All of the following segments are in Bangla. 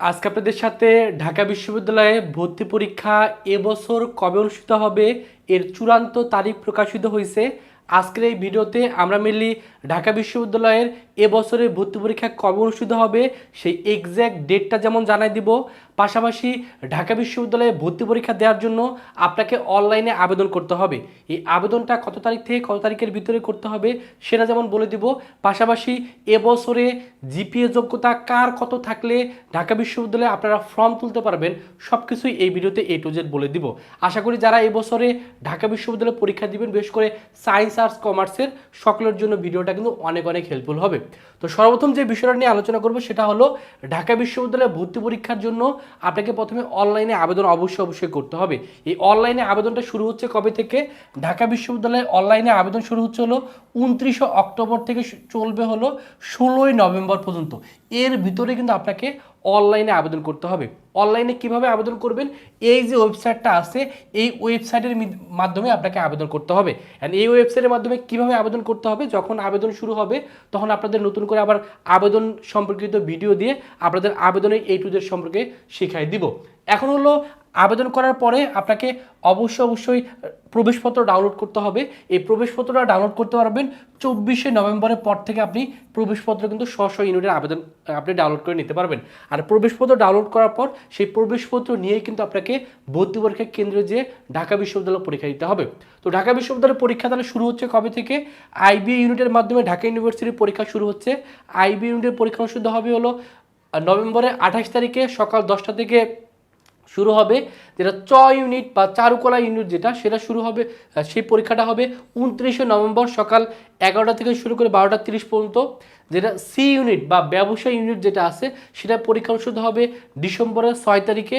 আজকে আপনাদের সাথে ঢাকা বিশ্ববিদ্যালয়ে ভর্তি পরীক্ষা এবছর কবে অনুষ্ঠিত হবে এর চূড়ান্ত তারিখ প্রকাশিত হয়েছে। আজকের এই ভিডিওতে আমরা মেনলি ঢাকা বিশ্ববিদ্যালয়ের এবছরের ভর্তি পরীক্ষা কবে অনুষ্ঠিত হবে, সেই এক্স্যাক্ট ডেটটা যেমন জানাই দিব। পাশাপাশি ঢাকা বিশ্ববিদ্যালয়ে ভর্তি পরীক্ষা দেওয়ার জন্য আপনাকে অনলাইনে আবেদন করতে হবে। এই আবেদনটা কত তারিখ থেকে কত তারিখের ভিতরে করতে হবে সেটা যেমন বলে দিব। পাশাপাশি এবছরে জিপিএ যোগ্যতা কার কত থাকলে ঢাকা বিশ্ববিদ্যালয়ে আপনারা ফর্ম তুলতে পারবেন সব কিছুই এই ভিডিওতে এ টু জেড বলে দিব। আশা করি যারা এবছরে ঢাকা বিশ্ববিদ্যালয়ে পরীক্ষা দিবেন, বিশেষ করে সায়েন্স আর্টস কমার্সের সকলের জন্য ভিডিওটা কিন্তু অনেক অনেক হেল্পফুল হবে। তো সর্বপ্রথম যে বিষয়টা নিয়ে আলোচনা করব সেটা হলো, ঢাকা বিশ্ববিদ্যালয়ে ভর্তি পরীক্ষার জন্য আপনাকে প্রথমে অনলাইনে আবেদন অবশ্যই অবশ্যই করতে হবে। এই অনলাইনে আবেদনটা শুরু হচ্ছে কবে থেকে? ঢাকা বিশ্ববিদ্যালয়ে অনলাইনে আবেদন শুরু হচ্ছে হলো উনত্রিশে অক্টোবর থেকে চলবে হলো ষোলোই নভেম্বর পর্যন্ত। এর ভিতরে কিন্তু আপনাকে অনলাইনে আবেদন করতে হবে। অনলাইনে কীভাবে আবেদন করবেন? এই যে ওয়েবসাইটটা আছে, এই ওয়েবসাইটের মাধ্যমে আপনাকে আবেদন করতে হবে। অ্যান্ড এই ওয়েবসাইটের মাধ্যমে কীভাবে আবেদন করতে হবে? যখন আবেদন শুরু হবে, তখন আপনাদের নতুন করে আবার আবেদন সম্পর্কিত ভিডিও দিয়ে আপনাদের আবেদনের এই টুদের সম্পর্কে শেখাই দিব। এখন হলো আবেদন করার পরে আপনাকে অবশ্যই অবশ্যই প্রবেশপত্র ডাউনলোড করতে হবে। এই প্রবেশপত্রটা ডাউনলোড করতে পারবেন চব্বিশে নভেম্বরের পর থেকে আপনি প্রবেশপত্র কিন্তু স্ব স্ব ইউনিটের আবেদন, আপনি ডাউনলোড করে নিতে পারবেন। আর প্রবেশপত্র ডাউনলোড করার পর সেই প্রবেশপত্র নিয়েই কিন্তু আপনাকে ভর্তি পরীক্ষা কেন্দ্রে যেয়ে ঢাকা বিশ্ববিদ্যালয় পরীক্ষা দিতে হবে। তো ঢাকা বিশ্ববিদ্যালয়ের পরীক্ষা তাহলে শুরু হচ্ছে কবে থেকে? আইবি ইউনিটের মাধ্যমে ঢাকা ইউনিভার্সিটির পরীক্ষা শুরু হচ্ছে। আইবি ইউনিটের পরীক্ষা অনুষ্ঠিত হবে হলো নভেম্বরের আঠাশ তারিখে সকাল দশটা থেকে শুরু হবে, যেটা চ ইউনিট বা চারুকলা ইউনিট যেটা, সেটা শুরু হবে সেই পরীক্ষাটা হবে উনত্রিশে নভেম্বর সকাল এগারোটা থেকে শুরু করে বারোটা তিরিশ পর্যন্ত, যেটা সি ইউনিট বা ব্যবসা ইউনিট যেটা আছে, সেটা পরীক্ষা অনুষ্ঠিত হবে ডিসেম্বরের ছয় তারিখে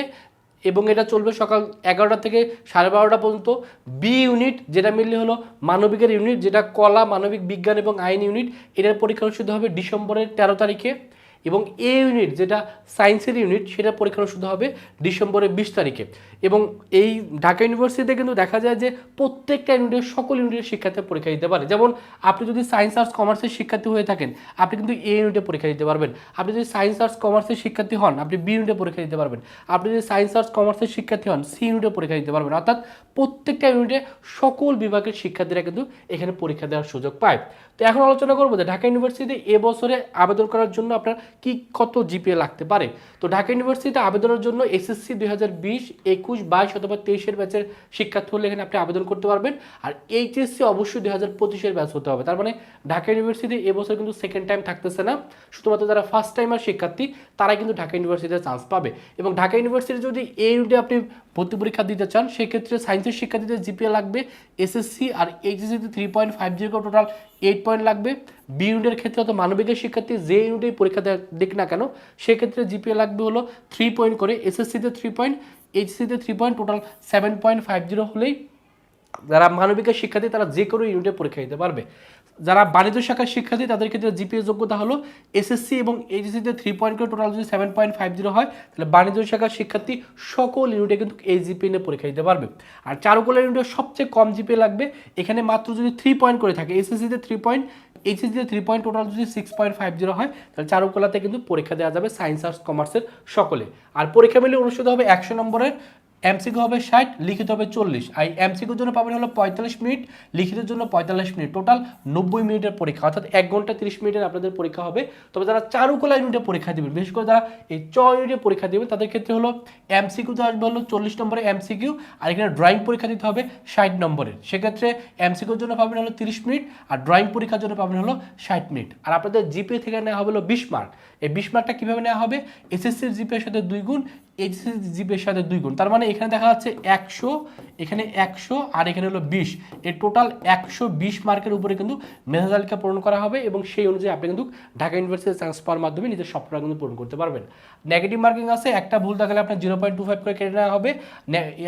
এবং এটা চলবে সকাল এগারোটা থেকে সাড়ে বারোটা পর্যন্ত। বি ইউনিট যেটা মিললে হলো মানবিকের ইউনিট যেটা কলা, মানবিক বিজ্ঞান এবং আইন ইউনিট এটার পরীক্ষা অনুষ্ঠিত হবে ডিসেম্বরের তেরো তারিখে। এবং এ ইউনিট যেটা সায়েন্সের ইউনিট সেটা পরীক্ষা অনুষ্ঠিত হবে ডিসেম্বরের বিশ তারিখে। এবং এই ঢাকা ইউনিভার্সিটিতে কিন্তু দেখা যায় যে প্রত্যেকটা ইউনিটের সকল ইউনিটের শিক্ষার্থী পরীক্ষা দিতে পারে। যেমন আপনি যদি সায়েন্স আর্টস কমার্সের শিক্ষার্থী হয়ে থাকেন, আপনি কিন্তু এ ইউনিটে পরীক্ষা দিতে পারবেন। আপনি যদি সায়েন্স আর্টস কমার্সের শিক্ষার্থী হন, আপনি বি ইউনিটে পরীক্ষা দিতে পারবেন। আপনি যদি সায়েন্স আর্টস কমার্সের শিক্ষার্থী হন, সি ইউনিটে পরীক্ষা দিতে পারবেন। অর্থাৎ প্রত্যেকটা ইউনিটে সকল বিভাগের শিক্ষার্থীরা কিন্তু এখানে পরীক্ষা দেওয়ার সুযোগ পায়। তো এখন আলোচনা করব যে ঢাকা ইউনিভার্সিটিতে এবছরে আবেদন করার জন্য আপনার কি কত জিপিএ লাগতে পারে? তো ঢাকা ইউনিভার্সিটিতে আবেদনের জন্য এসএসসি দুই হাজার বিশ, একুশ, বাইশ অথবা তেইশের ব্যাচের শিক্ষার্থী হলে এখানে আপনি আবেদন করতে পারবেন। আর এইচএসসি অবশ্যই দুই হাজার পঁচিশের ব্যাচ হতে হবে। তার মানে ঢাকা ইউনিভার্সিটি এবছর কিন্তু সেকেন্ড টাইম থাকতেছে না। শুধুমাত্র যারা ফার্স্ট টাইমার শিক্ষার্থী, তারাই কিন্তু ঢাকা ইউনিভার্সিটিতে চান্স পাবে। এবং ঢাকা ইউনিভার্সিটি যদি এই রুটে আপনি ভর্তি পরীক্ষা দিতে চান, সেক্ষেত্রে সায়েন্সের শিক্ষার্থীদের জিপিএ লাগবে এসএসসি আর এইচএসসিতে three point five zero total eight point লাগবে। বি ইউনিটের ক্ষেত্রে অত মানবিকের শিক্ষার্থী যে ইউনিটেই পরীক্ষা দেখ না কেন, সেক্ষেত্রে জিপিএ লাগবে হলো থ্রি পয়েন্ট করে এসএসসিতে three point এইচসিতে three point total seven point five zero হলেই যারা মানবিকের শিক্ষার্থী, তারা যে কোনো ইউনিটে পরীক্ষা দিতে পারবে। যারা বাণিজ্য শাখার শিক্ষার্থী, তাদের ক্ষেত্রে জিপিএ যোগ্যতা হলো এসএসসি এবং এইচএসসিতে থ্রি পয়েন্ট করে টোটাল যদি সেভেন পয়েন্ট ফাইভ জিরো হয়, তাহলে বাণিজ্য শাখার শিক্ষার্থী সকল ইউনিটে কিন্তু এই জিপিএ নিয়ে পরীক্ষা দিতে পারবে। আর চারুকলা ইউনিটে সবচেয়ে কম জিপিএ লাগবে। এখানে মাত্র যদি থ্রি পয়েন্ট করে থাকে এসএসসিতে থ্রি পয়েন্ট এইচএসসিতে থ্রি পয়েন্ট টোটাল যদি সিক্স পয়েন্ট ফাইভ জিরো হয়, তাহলে চারুকলাতে কিন্তু পরীক্ষা দেওয়া যাবে সায়েন্স আর্টস কমার্সের সকলে। আর পরীক্ষা মিলে অনুষ্ঠিত হবে একশো নম্বরের এমসিকিউ হবে ষাট, লিখিত হবে চল্লিশ। আর এমসিকিউর জন্য পাবেন হলো পঁয়তাল্লিশ মিনিট লিখিতের জন্য পঁয়তাল্লিশ মিনিট। টোটাল নব্বই মিনিটের পরীক্ষা, অর্থাৎ এক ঘণ্টা তিরিশ মিনিটের আপনাদের পরীক্ষা হবে। তবে যারা চারুকলা ইউনিটে পরীক্ষা দেবেন, বিশেষ করে যারা এই চ ইউনিটে পরীক্ষা দেবেন, তাদের ক্ষেত্রে হলো এমসিকিউতে আসবে হলো চল্লিশ নম্বরের এমসিকিউ আর এখানে ড্রয়িং পরীক্ষা দিতে হবে ষাট নম্বরের। সেক্ষেত্রে এমসিকিউর জন্য পাবেন হলো তিরিশ মিনিট, আর ড্রয়িং পরীক্ষার জন্য পাবেন হলো ষাট মিনিট। আর আপনাদের জিপে থেকে নেওয়া হবে হলো বিশ মার্ক এই বিশ মার্কটা কীভাবে নেওয়া হবে? এসএসসির জিপের সাথে দুই গুণ এইচএসসি জিপের সাথে দুই গুণ। তার মানে এখানে দেখা যাচ্ছে একশো, এখানে একশো আর এখানে হলো বিশ। এর টোটাল একশো বিশ মার্কের উপরে কিন্তু মেধা তালিকা পূরণ করা হবে এবং সেই অনুযায়ী আপনি কিন্তু ঢাকা ইউনিভার্সিটি চান্স পাওয়ার মাধ্যমে নিজের স্বপ্নটা কিন্তু পূরণ করতে পারবেন। নেগেটিভ মার্কিং আছে, একটা ভুল দেখালে আপনার জিরো পয়েন্ট টু ফাইভ করে কেটে নেওয়া হবে।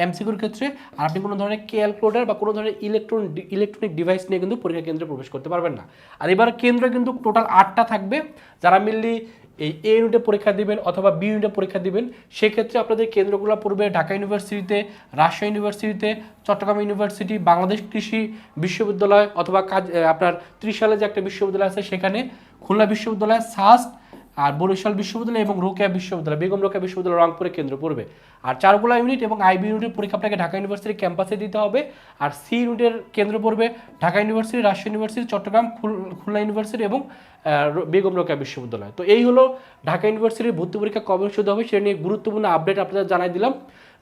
এমসিকিউর ক্ষেত্রে আর আপনি কোনো ধরনের ক্যালকুলেটার বা কোনো ধরনের ইলেকট্রন ইলেকট্রনিক ডিভাইস নিয়ে কিন্তু পরীক্ষা কেন্দ্রে প্রবেশ করতে পারবেন না। আর এবার কেন্দ্র কিন্তু টোটাল আটটা থাকবে। যারা মিললি এই এ ইউনিটে পরীক্ষা দিবেন অথবা বি ইউনিটে পরীক্ষা দিবেন, সেক্ষেত্রে আপনাদের কেন্দ্রগুলো পড়বে ঢাকা ইউনিভার্সিটিতে, রাজশাহী ইউনিভার্সিটিতে, চট্টগ্রাম ইউনিভার্সিটি, বাংলাদেশ কৃষি বিশ্ববিদ্যালয় অথবা কাজ আপনার ত্রিশালে যে একটা বিশ্ববিদ্যালয় আছে সেখানে খুলনা বিশ্ববিদ্যালয় সাস্ট আর বরিশাল বিশ্ববিদ্যালয় এবং রোকেয়া বিশ্ববিদ্যালয়, বেগম রোকেয়া বিশ্ববিদ্যালয় রংপুরে কেন্দ্র পড়বে। আর চারগুলা ইউনিট এবং আইবি ইউনিটের পরীক্ষা আপনাকে ঢাকা ইউনিভার্সিটির ক্যাম্পাসে দিতে হবে। আর সি ইউনিটের কেন্দ্র পড়বে ঢাকা ইউনিভার্সিটি রাজশাহী ইউনিভার্সিটি চট্টগ্রাম, খুল- খুলনা ইউনিভার্সিটি এবং বেগম রোকেয়া বিশ্ববিদ্যালয়। তো এই হলো ঢাকা ইউনিভার্সিটির ভর্তি পরীক্ষা কবে শুরু হবে সেটা নিয়ে গুরুত্বপূর্ণ আপডেট আপনাদের জানাই দিলাম।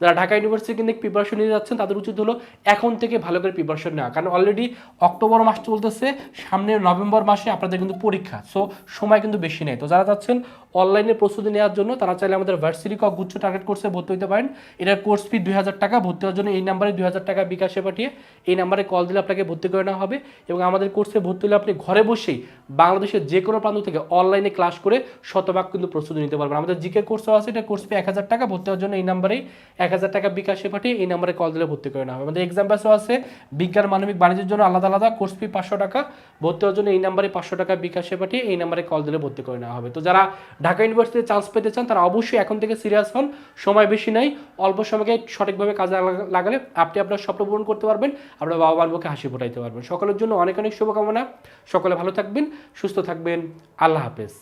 যারা ঢাকা ইউনিভার্সিটি কিন্তু প্রিপারেশন নিতে যাচ্ছেন, তাদের উচিত হলো এখন থেকে ভালো করে প্রিপারেশন নেওয়া। কারণ অলরেডি অক্টোবর মাস চলতেছে, সামনের নভেম্বর মাসে আপনাদের কিন্তু পরীক্ষা সো সময় কিন্তু বেশি নেই। তো যারা যাচ্ছেন অনলাইনে প্রস্তুতি নেওয়ার জন্য, তারা চাইলে আমাদের ভার্সিটি ক গুচ্ছ টার্গেট কোর্সে ভর্তি হতে পারেন। এটার কোর্স ফি দুই হাজার টাকা, ভর্তি হওয়ার জন্য এই নাম্বারে দুই হাজার টাকা বিকাশে পাঠিয়ে এই নাম্বারে কল দিলে আপনাকে ভর্তি করে নেওয়া হবে এবং আমাদের কোর্সে ভর্তি হলে আপনি ঘরে বসেই বাংলাদেশের যে কোনো প্রান্ত থেকে অনলাইনে ক্লাস করে শতভাগ কিন্তু প্রস্তুতি নিতে পারবেন। আমাদের জিকে কোর্সও আছে, এটা কোর্স ফি এক হাজার টাকা, ভর্তি হওয়ার জন্য এই নাম্বারেই এক হাজার টাকা বিকাশে পাঠিয়ে এই নাম্বারে কল দিলে ভর্তি করে নেওয়া হবে। আমাদের এক্সাম আছে। বিজ্ঞান, মানবিক, বাণিজ্যের জন্য আলাদা আলাদা কোর্স ফি পাঁচশো টাকা। ভর্তি হওয়ার জন্য এই নাম্বারে পাঁচশো টাকা বিকাশে পাঠিয়ে এই নাম্বারে কল দিলে ভর্তি করে নেওয়া হবে। তো যারা ঢাকা ইউনিভার্সিটিতে চান্স পেতে চান, তারা অবশ্যই এখন থেকে সিরিয়াস হন। সময় বেশি নাই। অল্প সময়কে সঠিকভাবে কাজে লাগা- লাগালে আপনি আপনার স্বপ্ন পূরণ করতে পারবেন। আপনার বাবা মার মুখে হাসি ফোটাইতে পারবেন। সকলের জন্য অনেক অনেক শুভকামনা। সকলে ভালো থাকবেন, সুস্থ থাকবেন। আল্লাহ হাফেজ।